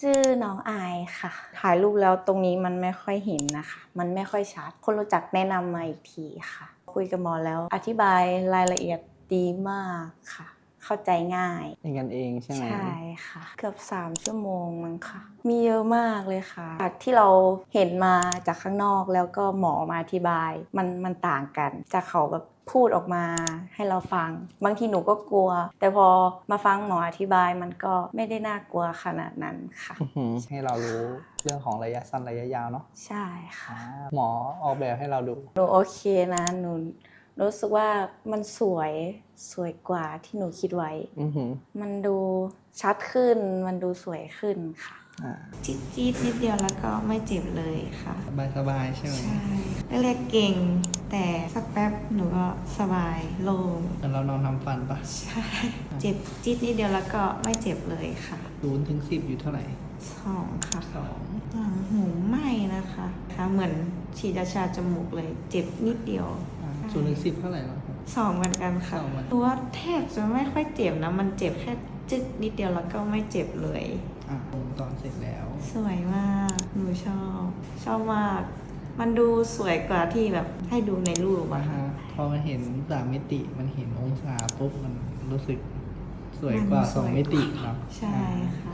ชื่อน้องอายค่ะ ถ่ายรูปแล้วตรงนี้มันไม่ค่อยเห็นนะคะ มันไม่ค่อยชัด คนรู้จักแนะนำมาอีกทีค่ะ คุยกับหมอแล้วอธิบายรายละเอียดดีมากค่ะ เข้าใจง่ายเป็นกันเองใช่ไหมใช่ค่ะ เกือบสามชั่วโมงมั้งค่ะ มีเยอะมากเลยค่ะจากที่เราเห็นมาจากข้างนอกแล้วก็หมอมาอธิบาย มันมันต่างกัน จากเขาแบบพูดออกมาให้เราฟัง บางทีหนูก็กลัว แต่พอมาฟังหมออธิบายมันก็ไม่ได้น่ากลัวขนาดนั้นค่ะอื้อหือให้เรารู้เรื่องของระยะสั้นระยะยาวเนาะใช่ค่ะอ่าหมอออกแบบให้เราดูหนูโอเคนะหนู รู้สึกว่ามันสวยสวยกว่าที่หนูคิดไว้ อือหือมันดูชัดขึ้น มันดูสวยขึ้นค่ะ อ่าจี๊ดจี๊ดนิดเดียวแล้วก็ไม่เจ็บเลยค่ะ สบายสบายใช่ไหมใช่แรกๆเก่ง แต่สักแป๊บหนูก็สบายโล่งเหมือนเรานอนทำฟันปะใช่เจ็บจี๊ดนิดเดียวแล้วก็ไม่เจ็บเลยค่ะศูนย์ถึงสิบอยู่เท่าไหร่สองค่ะสองหลังหูไหม้นะคะค่ะเหมือนฉีดยาชาจมูกเลย เจ็บนิดเดียวอ่า ศูนย์ถึงสิบเท่าไหร่แล้วครับสองเหมือนกันค่ะสองเหมือนกันตัวาแทบจะไม่ค่อยเจ็บนะ มันเจ็บแค่จึ๊กนิดเดียวแล้วก็ไม่เจ็บเลย อะผมตอนเสร็จแล้ว สวยมาก หนูชอบ ชอบมาก มันดูสวยกว่าที่แบบให้ดูในรูปอ่าอะค่ะฮะพอมันเห็นสามมิติมันเห็นองศาปุ๊บมันรู้สึกสวยกว่ามันสวยสองมิติเนาะใช่ค่ะ